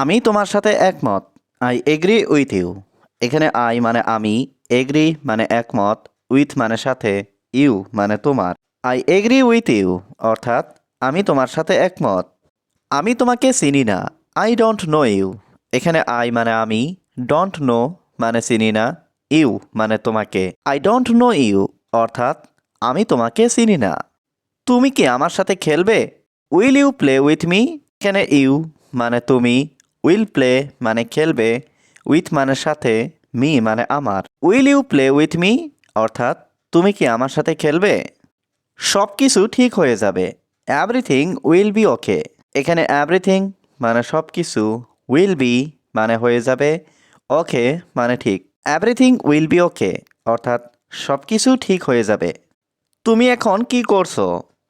আমি তোমার সাথে একমত। আই এগ্রি উইথ ইউ এখানে আই মানে আমি এগ্রি মানে একমত উইথ মানে সাথে ইউ মানে তোমার। আই এগ্রি উইথ ইউ অর্থাৎ আমি তোমার সাথে একমত। আমি তোমাকে চিনি না আই ডোন্ট নো ইউ এখানে আই মানে আমি ডোন্ট নো মানে চিনি না ইউ মানে তোমাকে। আই ডোন্ট নো ইউ অর্থাৎ আমি তোমাকে চিনি না। তুমি কি আমার সাথে খেলবে? Will you play with me এখানে ইউ মানে তুমি উইল প্লে মানে খেলবে উইথ মানে সাথে মি মানে আমার। Will you play with me অর্থাৎ, তুমি কি আমার সাথে খেলবে? সব কিছু ঠিক হয়ে যাবে। এভরিথিং উইল বি ওকে এখানে এভরিথিং মানে সব কিছু উইল বি মানে হয়ে যাবে ওকে মানে ঠিক। এভরিথিং উইল বি ওকে অর্থাৎ সব কিছু ঠিক হয়ে যাবে। তুমি এখন কি করছ?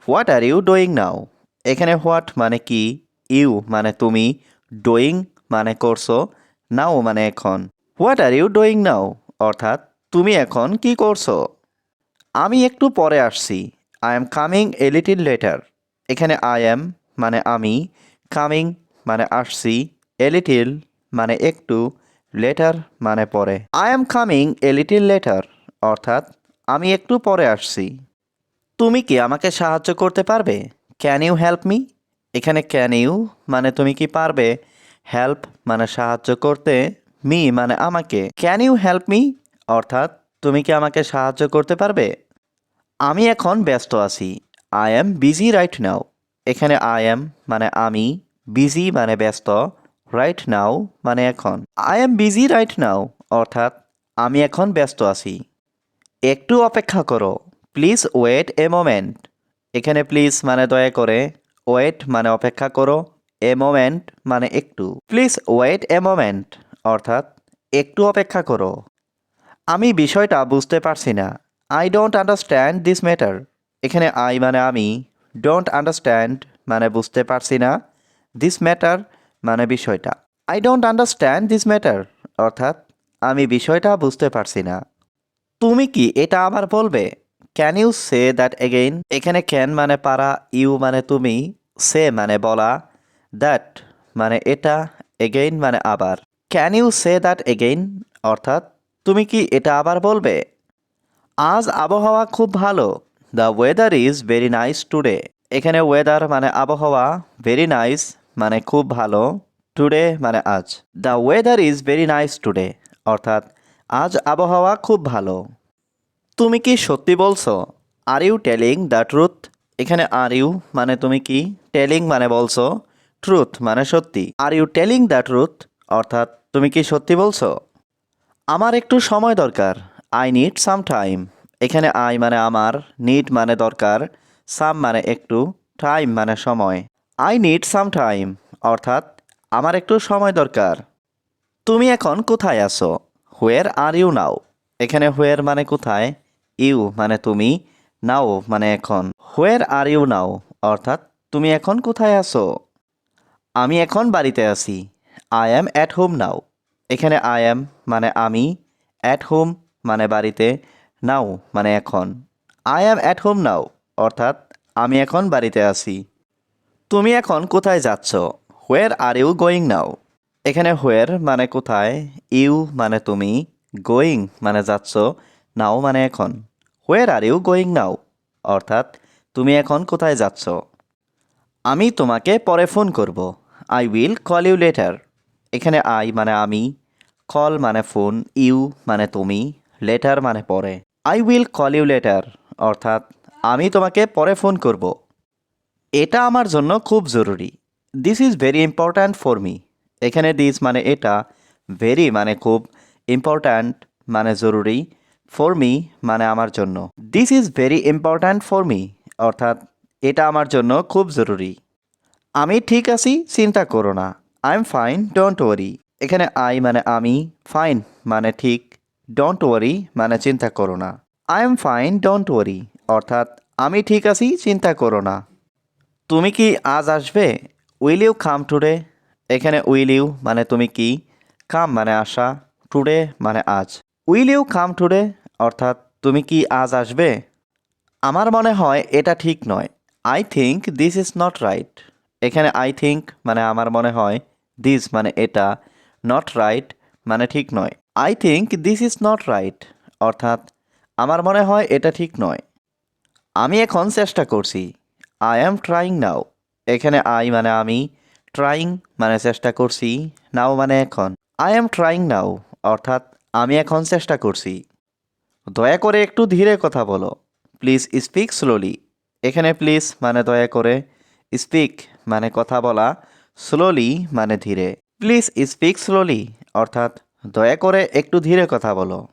What are you doing now এখানে হোয়াট মানে কি? ইউ মানে তুমি। ডুইং মানে করছ নাও মানে এখন। What are you doing now অর্থাৎ, তুমি এখন কি করছ? আমি একটু পরে আসছি। I am coming a little later এখানে আই এম মানে আমি কামিং মানে আসছি এ লিটিল মানে একটু লেটার মানে পরে। I am coming a little later অর্থাৎ, আমি একটু পরে আসছি। তুমি কি আমাকে সাহায্য করতে পারবে? ক্যান ইউ হেল্প মি এখানে ক্যান ইউ মানে তুমি কি পারবে? হেল্প মানে সাহায্য করতে মি মানে আমাকে। ক্যান ইউ হেল্প মি অর্থাৎ, তুমি কি আমাকে সাহায্য করতে পারবে? আমি এখন ব্যস্ত আছি। I am busy right now এখানে আই এম মানে আমি বিজি মানে ব্যস্ত রাইট নাও মানে এখন। I am busy right now অর্থাৎ, আমি এখন ব্যস্ত আছি। একটু অপেক্ষা করো। প্লিজ ওয়েট এ মোমেন্ট এখানে প্লিজ মানে দয়া করে ওয়েট মানে অপেক্ষা করো। এ মোমেন্ট মানে একটু। প্লিজ ওয়েট এ মোমেন্ট অর্থাৎ একটু অপেক্ষা করো। আমি বিষয়টা বুঝতে পারছি না। I don't understand this matter এখানে আই মানে আমি। ডোন্ট আন্ডারস্ট্যান্ড মানে বুঝতে পারছি না। দিস ম্যাটার মানে বিষয়টা। I don't understand this matter অর্থাৎ আমি বিষয়টা বুঝতে পারছি না। তুমি কি এটা আবার বলবে? Can you say that again এখানে ক্যান মানে পারা ইউ মানে তুমি, সে মানে বলা। দ্যাট মানে এটা এগেইন মানে আবার। Can you say that again অর্থাৎ, তুমি কি এটা আবার বলবে? আজ আবহাওয়া খুব ভালো। The weather is very nice today এখানে ওয়েদার মানে আবহাওয়া ভেরি নাইস মানে খুব ভালো। টুডে মানে আজ। The weather is very nice today অর্থাৎ, আজ আবহাওয়া খুব ভালো। তুমি কি সত্যি বলছো? Are you telling the truth এখানে আর ইউ মানে তুমি কি? টেলিং মানে বলছো। ট্রুথ মানে সত্যি। Are you telling the truth অর্থাৎ, তুমি কি সত্যি বলছো? আমার একটু সময় দরকার। আই নিড সাম টাইম এখানে আই মানে আমার নিড মানে দরকার। সাম মানে একটু টাইম মানে সময়। আই নিড সাম টাইম অর্থাৎ, আমার একটু সময় দরকার। তুমি এখন কোথায় আছো? হোয়ার আর ইউ নাও এখানে হোয়ার মানে কোথায়? ইউ মানে তুমি। নাও মানে এখন। হোয়ার আর ইউ নাও অর্থাৎ, তুমি এখন কোথায় আছো? আমি এখন বাড়িতে আছি। I am at home now এখানে আই অ্যাম মানে আমি অ্যাট হোম মানে বাড়িতে নাও মানে এখন। I am at home now অর্থাৎ আমি এখন বাড়িতে আছি। তুমি এখন কোথায় যাচ্ছ? Where are you going now এখানে হোয়ার মানে কোথায় ইউ মানে তুমি গোয়িং মানে যাচ্ছ নাও মানে এখন। Where are you going now অর্থাৎ তুমি এখন কোথায় যাচ্ছ? আমি তোমাকে পরে ফোন করব। I will call you later এখানে আই মানে আমি কল মানে ফোন ইউ মানে তুমি লেটার মানে পরে। I will call you later অর্থাৎ আমি তোমাকে পরে ফোন করব। এটা আমার জন্য খুব জরুরি। This is very important for me এখানে দিস মানে এটা ভেরি মানে খুব ইম্পর্ট্যান্ট মানে জরুরি ফর মি মানে আমার জন্য। This is very important for me অর্থাৎ এটা আমার জন্য খুব জরুরি। আমি ঠিক আছি, চিন্তা করো না। I am fine don't worry এখানে আই মানে আমি ফাইন মানে ঠিক ডোন্ট ওয়ারি মানে চিন্তা করো না। I am fine don't worry অর্থাৎ, আমি ঠিক আছি, চিন্তা করো না। তুমি কি আজ আসবে? উইল ইউ কাম টুডে এখানে উইল ইউ মানে তুমি কি? কাম মানে আসা। টুডে মানে আজ। উইল ইউ কাম টুডে অর্থাৎ, তুমি কি আজ আসবে? আমার মনে হয় এটা ঠিক নয়। I think this is not right এখানে আই থিঙ্ক মানে আমার মনে হয় দিস মানে এটা নট রাইট মানে ঠিক নয়। I think this is not right অর্থাৎ আমার মনে হয় এটা ঠিক নয়। আমি এখন চেষ্টা করছি। আই অ্যাম ট্রাইং নাও এখানে আই মানে আমি ট্রাইং মানে চেষ্টা করছি নাও মানে এখন। আই অ্যাম ট্রাইং নাও অর্থাৎ আমি এখন চেষ্টা করছি। দয়া করে একটু ধীরে কথা বলো। প্লিজ স্পিক স্লোলি এখানে প্লিজ মানে দয়া করে স্পিক মানে কথা বলা স্লোলি মানে ধীরে। প্লিজ স্পিক স্লোলি অর্থাৎ দয়া করে একটু ধীরে কথা বলো।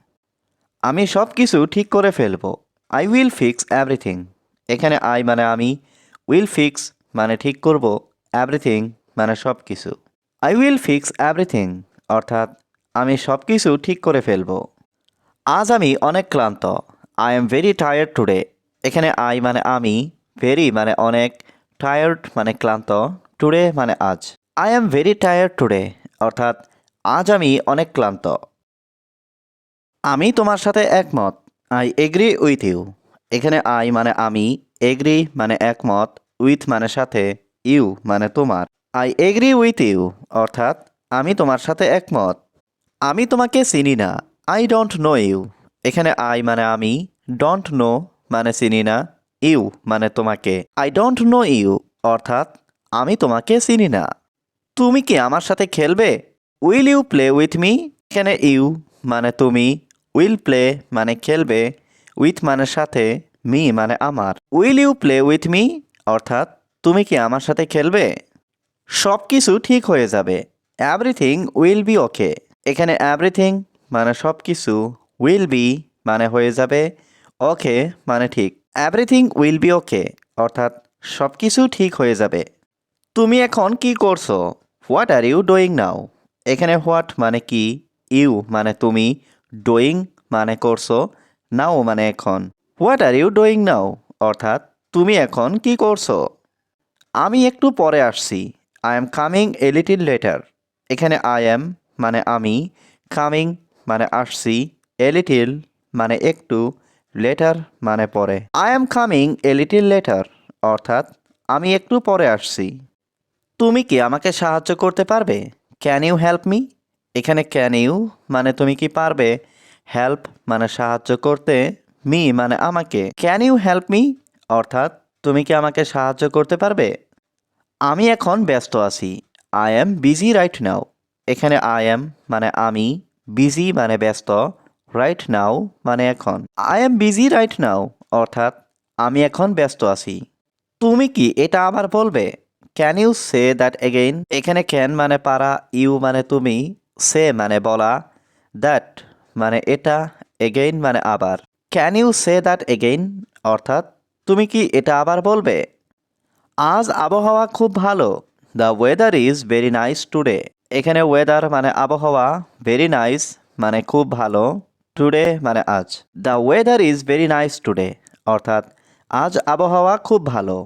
আমি সব কিছু ঠিক করে ফেলব। আই উইল ফিক্স এভরিথিং এখানে আই মানে আমি উইল ফিক্স মানে ঠিক করব এভরিথিং মানে সব কিছু আই উইল ফিক্স এভরিথিং অর্থাৎ আমি সব কিছু ঠিক করে ফেলব। আজ আমি অনেক ক্লান্ত। I am very tired today এখানে আই মানে আমি ভেরি মানে অনেক টায়ার্ড মানে ক্লান্ত টুডে মানে আজ। I am very tired today অর্থাৎ আজ আমি অনেক ক্লান্ত। আমি তোমার সাথে একমত। আই এগ্রি উইথ ইউ এখানে আই মানে আমি এগ্রি মানে একমত উইথ মানে সাথে ইউ মানে তোমার। আই এগ্রি উইথ ইউ অর্থাৎ আমি তোমার সাথে একমত। আমি তোমাকে চিনি না। আই ডোন্ট নো ইউ এখানে আই মানে আমি ডোন্ট নো মানে চিনি না। ইউ মানে তোমাকে। আই ডোন্ট নো ইউ অর্থাৎ আমি তোমাকে চিনি না। তুমি কি আমার সাথে খেলবে? Will you play with me এখানে ইউ মানে তুমি। উইল প্লে মানে খেলবে। উইথ মানে সাথে মি মানে আমার। Will you play with me অর্থাৎ তুমি কি আমার সাথে খেলবে? সব কিছু ঠিক হয়ে যাবে। এভরিথিং উইল বি ওকে এখানে এভরিথিং মানে সব কিছু উইল বি মানে হয়ে যাবে। ওকে মানে ঠিক। এভরিথিং উইল বি ওকে অর্থাৎ সব কিছু ঠিক হয়ে যাবে। তুমি এখন কি করছ? What are you doing now এখানে হোয়াট মানে কি? ইউ মানে তুমি। ডুইং মানে করছ। নাও মানে এখন। What are you doing now অর্থাৎ তুমি এখন কি করছ? আমি একটু পরে আসছি। I am coming a little later এখানে আই এম মানে আমি। কামিং মানে আসছি। এ লিটিল মানে একটু। লেটার মানে পরে। I am coming a little later অর্থাৎ আমি একটু পরে আসছি। তুমি কি আমাকে সাহায্য করতে পারবে? ক্যান ইউ হেল্প মি এখানে ক্যান ইউ মানে তুমি কি পারবে? হেল্প মানে সাহায্য করতে মি মানে আমাকে। ক্যান ইউ হেল্প মি অর্থাৎ তুমি কি আমাকে সাহায্য করতে পারবে? আমি এখন ব্যস্ত আছি। I am busy right now এখানে আই এম মানে আমি বিজি মানে ব্যস্ত। রাইট নাও মানে এখন। I am busy right now অর্থাৎ আমি এখন ব্যস্ত আছি। তুমি কি এটা আবার বলবে? Can you say that again এখানে ক্যান মানে পারা ইউ মানে তুমি সে মানে বলা দ্যাট মানে এটা এগেইন মানে আবার। Can you say that again অর্থাৎ তুমি কি এটা আবার বলবে? আজ আবহাওয়া খুব ভালো। The weather is very nice today এখানে ওয়েদার মানে আবহাওয়া ভেরি নাইস মানে খুব ভালো। টুডে মানে আজ। The weather is very nice today অর্থাৎ আজ আবহাওয়া খুব ভালো।